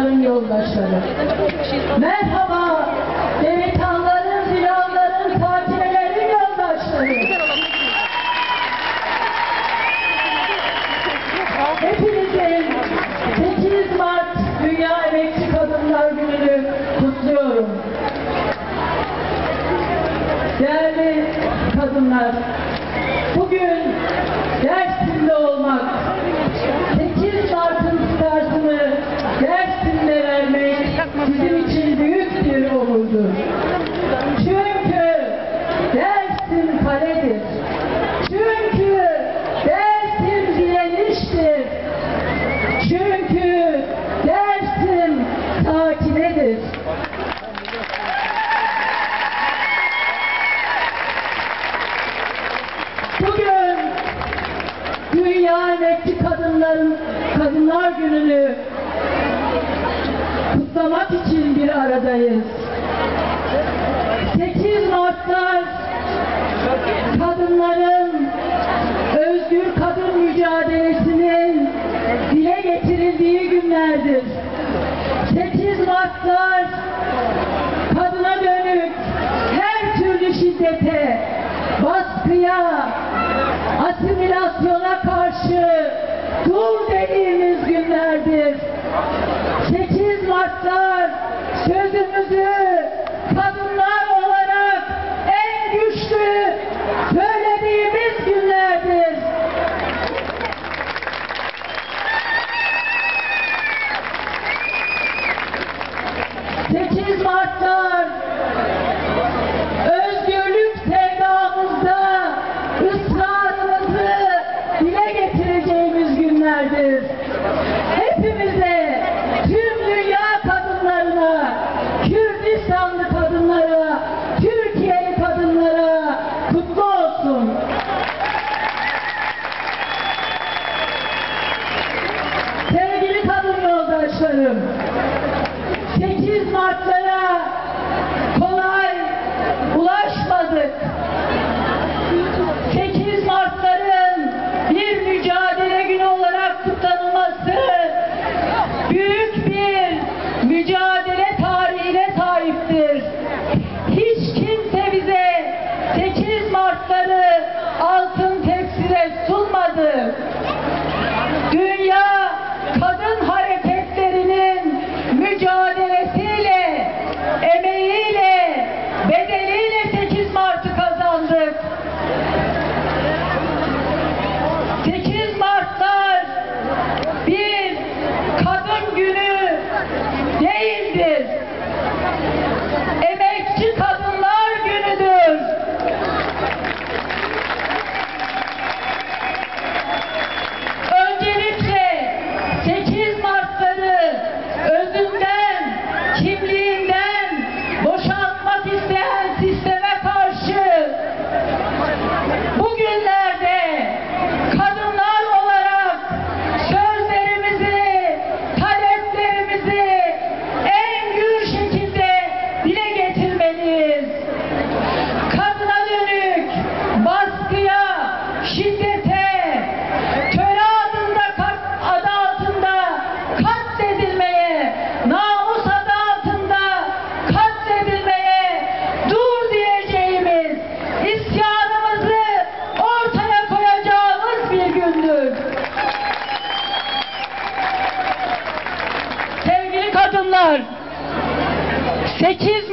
kadınların yoldaşları. Merhaba delikanlıların, zilanların, sakinelerin yoldaşları. Hepinizin 8 Mart Dünya Emekçi Kadınlar Günü'nü kutluyorum. Değerli kadınlar, bugün Dersim'de olmak, bizim için büyük bir onurdur. Çünkü Dersim kaledir. Çünkü Dersim direniştir. Çünkü Dersim sakinedir. Bugün Dünya Emekçi Kadınların Kadınlar Günü'nü kutlamak için bir aradayız. 8 Mart'ta kadınların özgür kadın mücadelesinin dile getirildiği günlerdir. 8 Mart'lar kadına dönük her türlü şiddete, baskıya, asimilasyona karşı dur dediğimiz günlerdir. 8 Mart'lar sözümüzü yoldaşlarım, 8 Mart'lara kolay ulaşmadık. 8 Mart'ların bir mücadele günü olarak kutlanılması büyük bir mücadele tarihine sahiptir. Hiç kimse bize 8 Mart'ları altın tepside sunmadı. 8